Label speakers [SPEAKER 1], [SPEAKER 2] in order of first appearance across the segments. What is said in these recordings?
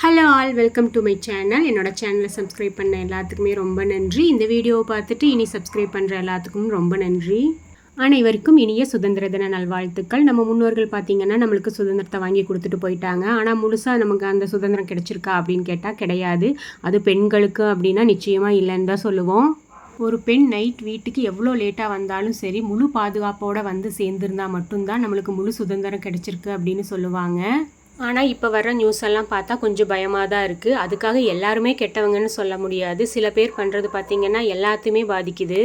[SPEAKER 1] Hello all welcome to my channel என்னோட சேனலை subscribe பண்ண எல்லாத்துக்குமே ரொம்ப நன்றி. இந்த வீடியோவை பார்த்துட்டு இனி சப்ஸ்கிரைப் பண்ணுற எல்லாத்துக்கும் ரொம்ப நன்றி. அனைவருக்கும் இனிய சுதந்திர தின நல்வாழ்த்துக்கள். நம்ம முன்னோர்கள் பார்த்திங்கன்னா நம்மளுக்கு சுதந்திரத்தை வாங்கி கொடுத்துட்டு போயிட்டாங்க. ஆனால் முழுசாக நமக்கு அந்த சுதந்திரம் கிடைச்சிருக்கா அப்படின்னு கேட்டால் கிடையாது. அது பெண்களுக்கு அப்படின்னா நிச்சயமாக இல்லைன்னு தான் சொல்லுவோம். ஒரு பெண் நைட் வீட்டுக்கு எவ்வளோ லேட்டாக வந்தாலும் சரி முழு பாதுகாப்போடு வந்து சேர்ந்துருந்தா மட்டும்தான் நம்மளுக்கு முழு சுதந்திரம் கிடைச்சிருக்கு அப்படின்னு சொல்லுவாங்க. ஆனால் இப்போ வர நியூஸ் எல்லாம் பார்த்தா கொஞ்சம் பயமாக தான் இருக்குது அதுக்காக எல்லாருமே கெட்டவங்கன்னு சொல்ல முடியாது. சில பேர் பண்ணுறது பார்த்திங்கன்னா எல்லாத்தையுமே பாதிக்குது.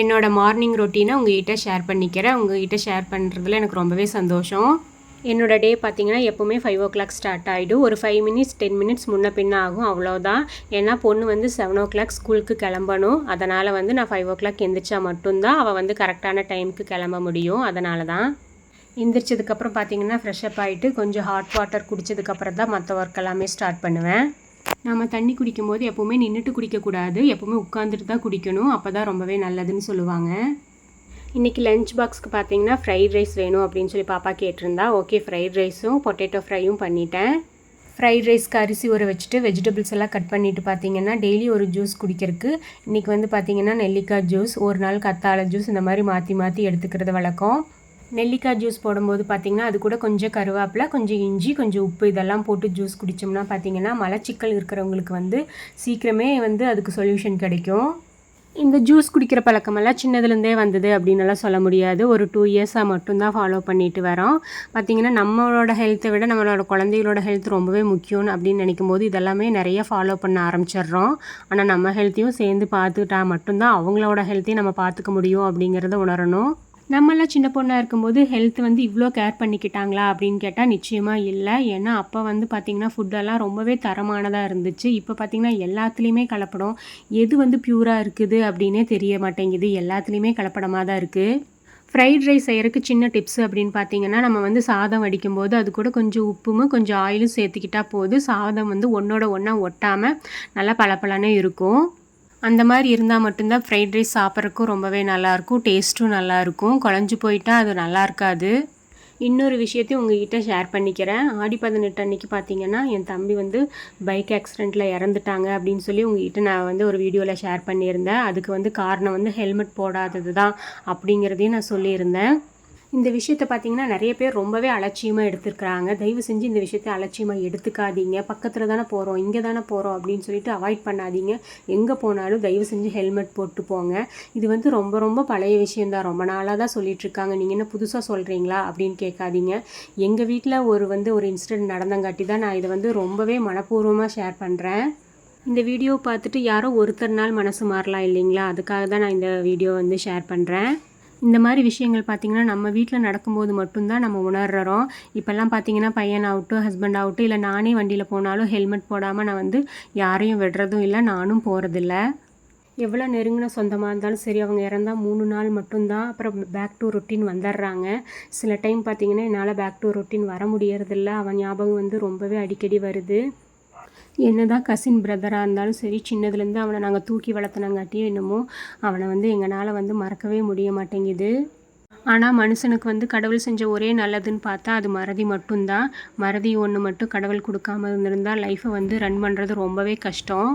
[SPEAKER 1] என்னோட மார்னிங் ரொட்டீனை உங்ககிட்ட ஷேர் பண்ணிக்கிறேன். உங்ககிட்ட ஷேர் பண்ணுறதுல எனக்கு ரொம்பவே சந்தோஷம். என்னோட டே பார்த்திங்கன்னா எப்போவுமே ஃபைவ் ஓ கிளாக் ஸ்டார்ட் ஆகிடும் ஒரு ஃபைவ் மினிட்ஸ் டென் மினிட்ஸ் முன்ன பின்ன ஆகும். அவ்வளோதான் ஏன்னா பொண்ணு வந்து செவன் ஓ கிளாக் ஸ்கூலுக்கு கிளம்பணும். அதனால் வந்து நான் ஃபைவ் ஓ கிளாக் எந்திரிச்சா மட்டும்தான் அவள் வந்து கரெக்டான டைமுக்கு கிளம்ப முடியும். அதனால தான் எந்திரிச்சதுக்கப்புறம் பார்த்தீங்கன்னா ஃப்ரெஷ்அப் ஆகிட்டு கொஞ்சம் ஹாட் வாட்டர் குடித்ததுக்கப்புறம் தான் மற்ற ஒர்க் எல்லாமே ஸ்டார்ட் பண்ணுவேன். நம்ம தண்ணி குடிக்கும்போது எப்போவுமே நின்றுட்டு குடிக்கக்கூடாது. எப்போவுமே உட்காந்துட்டு தான் குடிக்கணும். அப்போ தான் ரொம்பவே நல்லதுன்னு சொல்லுவாங்க. இன்றைக்கி லஞ்ச் பாக்ஸ்க்கு பார்த்தீங்கன்னா ஃப்ரைட் ரைஸ் வேணும் அப்படின்னு சொல்லி பாப்பா கேட்டிருந்தா ஓகே ஃப்ரைட் ரைஸும் பொட்டேட்டோ ஃப்ரையும் பண்ணிட்டேன். ஃப்ரைட் ரைஸ்க்கு அரிசி ஊற வச்சுட்டு வெஜிடபிள்ஸ் எல்லாம் கட் பண்ணிவிட்டு பார்த்தீங்கன்னா டெய்லி ஒரு ஜூஸ் குடிக்கிறதுக்கு இன்றைக்கி வந்து பார்த்திங்கன்னா நெல்லிக்காய் ஜூஸ் ஒரு நாள் கத்தாழை ஜூஸ் இந்த மாதிரி மாற்றி மாற்றி எடுத்துக்கிறது வழக்கம். நெல்லிக்காய் ஜூஸ் போடும்போது பார்த்திங்கன்னா அது கூட கொஞ்சம் கருவேப்பிலை கொஞ்சம் இஞ்சி கொஞ்சம் உப்பு இதெல்லாம் போட்டு ஜூஸ் குடித்தோம்னா பார்த்திங்கன்னா மலச்சிக்கல் இருக்கிறவங்களுக்கு வந்து சீக்கிரமே வந்து அதுக்கு சொல்யூஷன் கிடைக்கும். இந்த ஜூஸ் குடிக்கிற பழக்கமெல்லாம் சின்னதுலேருந்தே வந்தது அப்படின்னுலாம் சொல்ல முடியாது. ஒரு டூ இயர்ஸாக மட்டும்தான் ஃபாலோ பண்ணிட்டு வரோம். பார்த்திங்கன்னா நம்மளோட ஹெல்த்தை விட நம்மளோட குழந்தைகளோட ஹெல்த் ரொம்பவே முக்கியம் அப்படின்னு நினைக்கும் போது இதெல்லாமே நிறைய ஃபாலோ பண்ண ஆரம்பிச்சிடுறோம். ஆனால் நம்ம ஹெல்த்தையும் சேர்ந்து பார்த்துக்கிட்டா மட்டும்தான் அவங்களோட ஹெல்த்தையும் நம்ம பார்த்துக்க முடியும் அப்படிங்கிறத உணரணும். நம்மளாம் சின்ன பொண்ணாக இருக்கும்போது ஹெல்த் வந்து இவ்வளோ கேர் பண்ணிக்கிட்டாங்களா அப்படின்னு கேட்டால் நிச்சயமாக இல்லை. ஏன்னா அப்போ வந்து பார்த்திங்கன்னா ஃபுட்டெல்லாம் ரொம்பவே தரமானதாக இருந்துச்சு. இப்போ பார்த்திங்கன்னா எல்லாத்துலேயுமே கலப்படம். எது வந்து ப்யூராக இருக்குது அப்படின்னே தெரிய மாட்டேங்குது. எல்லாத்துலேயுமே கலப்படமாக தான் இருக்குது ஃப்ரைட் ரைஸ் செய்கிறதுக்கு சின்ன டிப்ஸ் அப்படின்னு பார்த்தீங்கன்னா நம்ம வந்து சாதம் வடிக்கும்போது அது கூட கொஞ்சம் உப்பும் கொஞ்சம் ஆயிலும் சேர்த்துக்கிட்டா போது சாதம் வந்து ஒன்றோட ஒன்றா ஒட்டாமல் நல்லா பளபளன்னு இருக்கும். அந்த மாதிரி இருந்தால் மட்டும்தான் ஃப்ரைட் ரைஸ் சாப்பிட்றதுக்கும் ரொம்பவே நல்லாயிருக்கும் டேஸ்ட்டும் நல்லாயிருக்கும். குழஞ்சி போயிட்டால் அது நல்லா இருக்காது. இன்னொரு விஷயத்தையும் உங்ககிட்ட ஷேர் பண்ணிக்கிறேன். ஆடி பதினெட்டு அன்னைக்கு பார்த்தீங்கன்னா என் தம்பி வந்து பைக் ஆக்சிடெண்ட்டில் இறந்துட்டாங்க அப்படின்னு சொல்லி உங்ககிட்ட நான் வந்து ஒரு வீடியோவில் ஷேர் பண்ணியிருந்தேன். அதுக்கு வந்து காரணம் வந்து ஹெல்மெட் போடாதது தான் அப்படிங்கிறதையும் நான் சொல்லியிருந்தேன். இந்த விஷயத்த பார்த்தீங்கன்னா நிறைய பேர் ரொம்பவே அலட்சியமாக எடுத்துருக்குறாங்க. தயவு செஞ்சு இந்த விஷயத்தை அலட்சியமாக எடுத்துக்காதீங்க. பக்கத்தில் தானே போகிறோம் இங்கே தானே போகிறோம் அப்படின்னு சொல்லிட்டு அவாய்ட் பண்ணாதீங்க. எங்கே போனாலும் தயவு செஞ்சு ஹெல்மெட் போட்டு போங்க. இது வந்து ரொம்ப ரொம்ப பழைய விஷயந்தான் ரொம்ப நாளாக தான் சொல்லிகிட்ருக்காங்க நீங்கள் என்ன புதுசாக சொல்கிறீங்களா அப்படின்னு கேட்காதீங்க. எங்கள் வீட்டில் ஒரு வந்து ஒரு இன்சிடென்ட் நடந்தங்காட்டி தான் நான் இதை வந்து ரொம்பவே மனப்பூர்வமாக ஷேர் பண்ணுறேன் இந்த வீடியோ பார்த்துட்டு யாரோ ஒருத்தர் நாள் மனசு மாறலாம் இல்லைங்களா? அதுக்காக தான் நான் இந்த வீடியோ வந்து ஷேர் பண்ணுறேன் இந்த மாதிரி விஷயங்கள் பார்த்திங்கன்னா நம்ம வீட்டில் நடக்கும்போது மட்டும்தான் நம்ம உணர்றோம். இப்போல்லாம் பார்த்திங்கன்னா பையன் ஆகட்டும் ஹஸ்பண்ட் ஆகட்டும் இல்லை நானே வண்டியில் போனாலும் ஹெல்மெட் போடாமல் நான் வந்து யாரையும் விடுறதும் இல்லை நானும் போகிறதில்ல எவ்வளோ நெருங்கின சொந்தமாக இருந்தாலும் சரி அவங்க இறந்தால் மூணு நாள் மட்டும்தான் அப்புறம் பேக் டு ரொட்டீன் வந்துடுறாங்க. சில டைம் பார்த்திங்கன்னா என்னால் பேக் டு ரொட்டீன் வர முடியறதில்ல. அவன் ஞாபகம் வந்து ரொம்பவே அடிக்கடி வருது. என்ன தான் கசின் பிரதராக இருந்தாலும் சரி சின்னதுலேருந்து அவனை நாங்கள் தூக்கி வளர்த்துனங்காட்டியும் என்னமோ அவனை வந்து எங்களால் வந்து மறக்கவே முடிய மாட்டேங்குது. ஆனால் மனுஷனுக்கு வந்து கடவுள் செஞ்ச ஒரே நல்லதுன்னு பார்த்தா அது மறதி மட்டும்தான். மறதி ஒன்று மட்டும் கடவுள் கொடுக்காம இருந்திருந்தால் லைஃப்பை வந்து ரன் பண்ணுறது ரொம்பவே கஷ்டம்.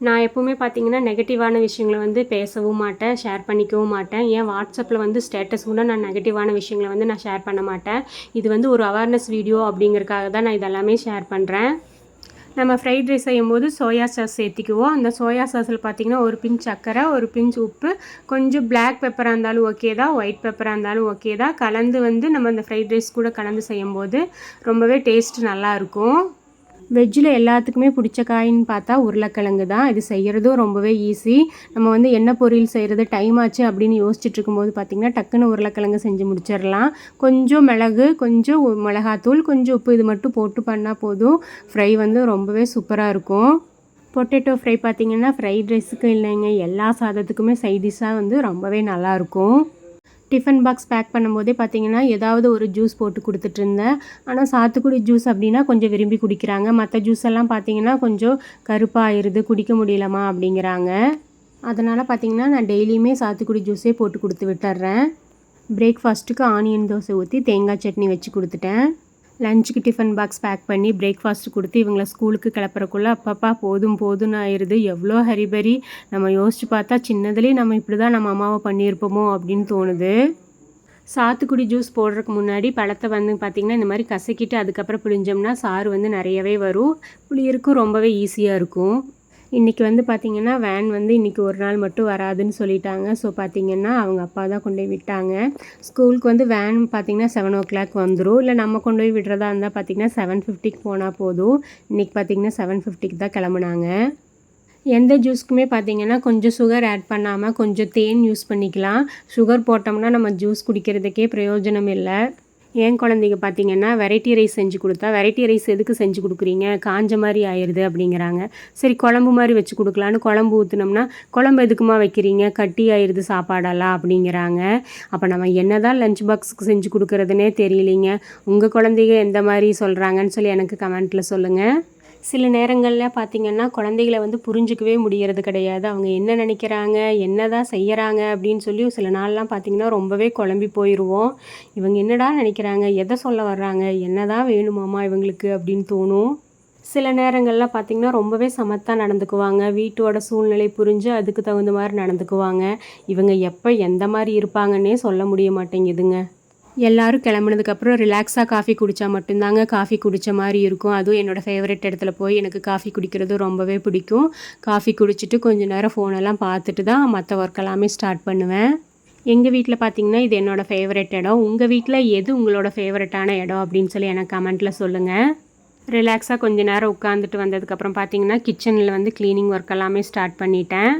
[SPEAKER 1] நான் எப்போவுமே பார்த்தீங்கன்னா நெகட்டிவான விஷயங்களை வந்து பேசவும் மாட்டேன் ஷேர் பண்ணிக்கவும் மாட்டேன். ஏன் வாட்ஸ்அப்பில் வந்து ஸ்டேட்டஸ் கூட நான் நெகட்டிவான விஷயங்களை வந்து நான் ஷேர் பண்ண மாட்டேன். இது வந்து ஒரு அவேர்னஸ் வீடியோ அப்படிங்கிறதுக்காக தான் நான் இதெல்லாமே ஷேர் பண்ணுறேன் நம்ம ஃப்ரைட் ரைஸ் செய்யும்போது சோயா சாஸ் சேர்த்திக்குவோம். அந்த சோயா சாஸில் பார்த்திங்கன்னா ஒரு பிஞ்ச் சக்கரை ஒரு பிஞ்ச் உப்பு கொஞ்சம் பிளாக் பெப்பராக இருந்தாலும் ஓகே தான் ஒயிட் பெப்பராக இருந்தாலும் ஓகே தான். கலந்து வந்து நம்ம அந்த ஃப்ரைட் ரைஸ் கூட கலந்து செய்யும்போது ரொம்பவே டேஸ்ட் நல்லாயிருக்கும் வெஜ்ஜில் எல்லாத்துக்குமே பிடிச்ச காயின்னு பார்த்தா உருளைக்கிழங்கு தான். இது செய்கிறதும் ரொம்பவே ஈஸி நம்ம வந்து என்ன பொரியல் செய்கிறது டைம் ஆச்சு அப்படின்னு யோசிச்சுட்டு இருக்கும்போது பார்த்திங்கன்னா டக்குன்னு உருளைக்கிழங்கு செஞ்சு முடிச்சிடலாம். கொஞ்சம் மிளகு கொஞ்சம் மிளகாத்தூள் கொஞ்சம் உப்பு இது மட்டும் போட்டு பண்ணால் போதும். ஃப்ரை வந்து ரொம்பவே சூப்பராக இருக்கும். பொட்டேட்டோ ஃப்ரை பார்த்திங்கன்னா ஃப்ரைட் ரைஸுக்கு இல்லைங்க. எல்லா சாதத்துக்குமே சைடிஷாக வந்து ரொம்பவே நல்லாயிருக்கும் டிஃபன் பாக்ஸ் பேக் பண்ணும்போதே பார்த்தீங்கன்னா ஏதாவது ஒரு ஜூஸ் போட்டு கொடுத்துட்ருந்தேன் ஆனால் சாத்துக்குடி ஜூஸ் அப்படின்னா கொஞ்சம் விரும்பி குடிக்கிறாங்க. மற்ற ஜூஸ் எல்லாம் பார்த்தீங்கன்னா கொஞ்சம் கருப்பாயிருது குடிக்க முடியலமா அப்படிங்கிறாங்க. அதனால் பார்த்தீங்கன்னா நான் டெய்லியுமே சாத்துக்குடி ஜூஸே போட்டு கொடுத்து விட்டுறேன். பிரேக்ஃபாஸ்ட்டுக்கு ஆனியன் தோசை ஊற்றி தேங்காய் சட்னி வச்சு கொடுத்துட்டேன். லஞ்சுக்கு டிஃபன் பாக்ஸ் பேக் பண்ணி பிரேக்ஃபாஸ்ட் கொடுத்து இவங்களை ஸ்கூலுக்கு கிளப்புறக்குள்ளே அப்பப்பா போதும் போதும்னு ஆயிடுது எவ்வளோ ஹரிபரி? நம்ம யோசிச்சு பார்த்தா சின்னதுலேயே நம்ம இப்படி தான் நம்ம அம்மாவை பண்ணியிருப்போமோ அப்படின்னு தோணுது. சாத்துக்குடி ஜூஸ் போடுறதுக்கு முன்னாடி பழத்தை வந்து பார்த்திங்கன்னா இந்த மாதிரி கசக்கிட்டு அதுக்கப்புறம் புளிஞ்சோம்னா சாறு வந்து நிறையவே வரும். புளியருக்கும் ரொம்பவே ஈஸியாக இருக்கும். இன்றைக்கி வந்து பார்த்திங்கன்னா வேன் வந்து இன்றைக்கி ஒரு நாள் மட்டும் வராதுன்னு சொல்லிட்டாங்க. ஸோ பார்த்திங்கன்னா அவங்க அப்பா தான் கொண்டு போய் விட்டாங்க. ஸ்கூலுக்கு வந்து வேன் பார்த்திங்கன்னா செவன் ஓ கிளாக் வந்துடும் இல்லை நம்ம கொண்டு போய் விடுறதா இருந்தால் பார்த்திங்கன்னா செவன் ஃபிஃப்டிக்கு போனால் போதும். இன்றைக்கி பார்த்திங்கன்னா செவன் ஃபிஃப்டிக்கு தான் கிளம்புனாங்க. எந்த ஜூஸ்க்குமே பார்த்திங்கன்னா கொஞ்சம் சுகர் ஆட் பண்ணாமல் கொஞ்சம் தேன் யூஸ் பண்ணிக்கலாம். சுகர் போட்டோம்னா நம்ம ஜூஸ் குடிக்கிறதுக்கே பிரயோஜனம் இல்லை. என் குழந்தைங்க பார்த்தீங்கன்னா வெரைட்டி ரைஸ் செஞ்சு கொடுத்தா வெரைட்டி ரைஸ் எதுக்கு செஞ்சு கொடுக்குறீங்க? காஞ்ச மாதிரி ஆயிடுது அப்படிங்கிறாங்க. சரி குழம்பு மாதிரி வச்சு கொடுக்கலான்னு குழம்பு ஊற்றுனோம்னா குழம்பு எதுக்குமா வைக்கிறீங்க? கட்டி ஆயிடுது சாப்பாடெல்லாம் அப்படிங்கிறாங்க. அப்போ நம்ம என்ன தான் லஞ்ச் பாக்ஸுக்கு செஞ்சு கொடுக்குறதுனே தெரியலிங்க. உங்கள் குழந்தைங்க எந்த மாதிரி சொல்கிறாங்கன்னு சொல்லி எனக்கு கமெண்ட்டில் சொல்லுங்கள் சில நேரங்களில் பார்த்திங்கன்னா குழந்தைகளை வந்து புரிஞ்சிக்கவே முடியறது கிடையாது. அவங்க என்ன நினைக்கிறாங்க என்ன தான் செய்கிறாங்க அப்படின்னு சொல்லி சில நாள்லாம் பார்த்திங்கன்னா ரொம்பவே குழம்பி போயிடுவோம் இவங்க என்னடா நினைக்கிறாங்க எதை சொல்ல வர்றாங்க என்ன தான் வேணுமாம்மா இவங்களுக்கு அப்படின்னு தோணும். சில நேரங்களில் பார்த்திங்கன்னா ரொம்பவே சமத்தாக நடந்துக்குவாங்க. வீட்டோட சூழ்நிலை புரிஞ்சு அதுக்கு தகுந்த மாதிரி நடந்துக்குவாங்க. இவங்க எப்போ எந்த மாதிரி இருப்பாங்கன்னே சொல்ல முடிய மாட்டேங்குதுங்க. எல்லோரும் கிளம்புனதுக்கப்புறம் ரிலாக்ஸாக காஃபி குடித்தா மட்டும்தாங்க காஃபி குடித்த மாதிரி இருக்கும். அதுவும் என்னோடய ஃபேவரட் இடத்துல போய் எனக்கு காஃபி குடிக்கிறது ரொம்பவே பிடிக்கும். காஃபி குடிச்சிட்டு கொஞ்சம் நேரம் ஃபோனெல்லாம் பார்த்துட்டு தான் மற்ற ஒர்க் எல்லாமே ஸ்டார்ட் பண்ணுவேன். எங்கள் வீட்டில் பார்த்தீங்கன்னா இது என்னோடய ஃபேவரட் இடம். உங்கள் வீட்டில் எது உங்களோட ஃபேவரட்டான இடம் அப்படின்னு சொல்லி எனக்கு கமெண்ட்டில் சொல்லுங்கள் ரிலாக்ஸாக கொஞ்சம் நேரம் உட்காந்துட்டு வந்ததுக்கப்புறம் பார்த்தீங்கன்னா கிச்சனில் வந்து க்ளீனிங் ஒர்க் எல்லாமே ஸ்டார்ட் பண்ணிட்டேன்.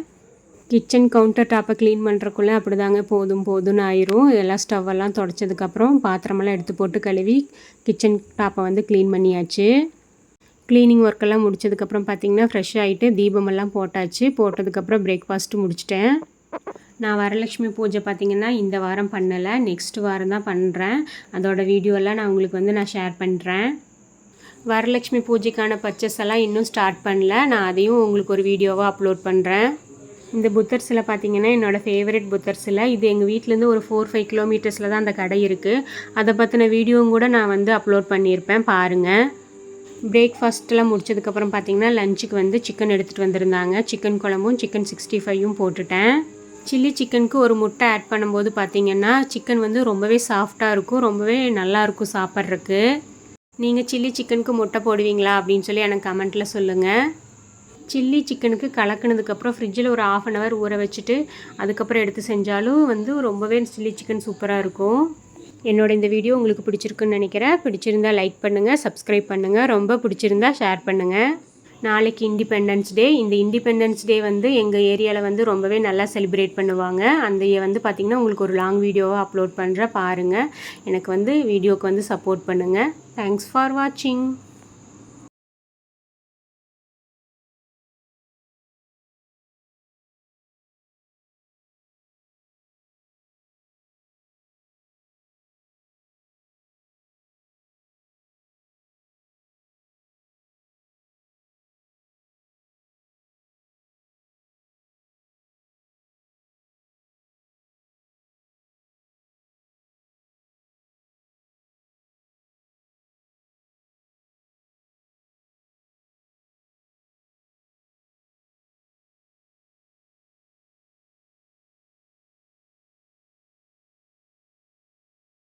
[SPEAKER 1] கிச்சன் கவுண்டர் டாப்பை க்ளீன் பண்ணுறக்குள்ளே அப்படி தாங்க போதும் போதும்னு ஆயிரும். எல்லாம் ஸ்டவ்வெல்லாம் தொடச்சதுக்கப்புறம் பாத்திரமெல்லாம் எடுத்து போட்டு கழுவி கிச்சன் டாப்பை வந்து க்ளீன் பண்ணியாச்சு. க்ளீனிங் ஒர்க்கெல்லாம் முடிச்சதுக்கப்புறம் பார்த்திங்கன்னா ஃப்ரெஷ் ஆகிட்டு தீபமெல்லாம் போட்டாச்சு. போட்டதுக்கப்புறம் பிரேக்ஃபாஸ்ட்டு முடிச்சிட்டேன். நான் வரலட்சுமி பூஜை பார்த்திங்கன்னா இந்த வாரம் பண்ணலை. நெக்ஸ்ட் வாரம் தான் பண்ணுறேன் அதோடய வீடியோலாம் நான் உங்களுக்கு வந்து நான் ஷேர் பண்ணுறேன் வரலட்சுமி பூஜைக்கான பர்ச்சஸ் எல்லாம் இன்னும் ஸ்டார்ட் பண்ணல. நான் அதையும் உங்களுக்கு ஒரு வீடியோவாக அப்லோட் பண்ணுறேன் இந்த புத்தர் சிலை பார்த்தீங்கன்னா என்னோடய ஃபேவரட் புத்தர் சிலை இது எங்கள் வீட்டிலேருந்து ஒரு ஃபோர் ஃபைவ் கிலோமீட்டர்ஸில் தான் அந்த கடை இருக்குது அதை பற்றின வீடியோவும் கூட நான் வந்து அப்லோட் பண்ணியிருப்பேன் பாருங்கள் பிரேக்ஃபாஸ்ட்டெலாம் முடிச்சதுக்கப்புறம் பார்த்தீங்கன்னா லஞ்சுக்கு வந்து சிக்கன் எடுத்துகிட்டு வந்திருந்தாங்க. சிக்கன் குழம்பும் சிக்கன் சிக்ஸ்டி ஃபைவும் போட்டுட்டேன். சில்லி சிக்கனுக்கு ஒரு முட்டை ஆட் பண்ணும்போது பார்த்தீங்கன்னா சிக்கன் வந்து ரொம்பவே சாஃப்டாக இருக்கும் ரொம்பவே நல்லாயிருக்கும் சாப்பிட்றதுக்கு. நீங்கள் சில்லி சிக்கனுக்கு முட்டை போடுவீங்களா அப்படின்னு சொல்லி எனக்கு கமெண்ட்டில் சொல்லுங்கள் சில்லி சிக்கனுக்கு கலக்கினதுக்கப்புறம் ஃப்ரிட்ஜில் ஒரு ஆஃப் அன் ஹவர் ஊற வச்சுட்டு அதுக்கப்புறம் எடுத்து செஞ்சாலும் வந்து ரொம்பவே சில்லி சிக்கன் சூப்பராக இருக்கும். என்னோட இந்த வீடியோ உங்களுக்கு பிடிச்சிருக்குன்னு நினைக்கிறேன். பிடிச்சிருந்தா லைக் பண்ணுங்கள் சப்ஸ்கிரைப் பண்ணுங்கள் ரொம்ப பிடிச்சிருந்தா ஷேர் பண்ணுங்கள் நாளைக்கு இண்டிபெண்டன்ஸ் டே இந்த இண்டிபெண்டன்ஸ் டே வந்து எங்கள் ஏரியாவில் வந்து ரொம்பவே நல்லா செலிப்ரேட் பண்ணுவாங்க. அந்த வந்து பார்த்திங்கன்னா உங்களுக்கு ஒரு லாங் வீடியோவை அப்லோட் பண்ணுற பாருங்கள் எனக்கு வந்து வீடியோவுக்கு வந்து சப்போர்ட் பண்ணுங்கள் தேங்க்ஸ் ஃபார் வாட்சிங்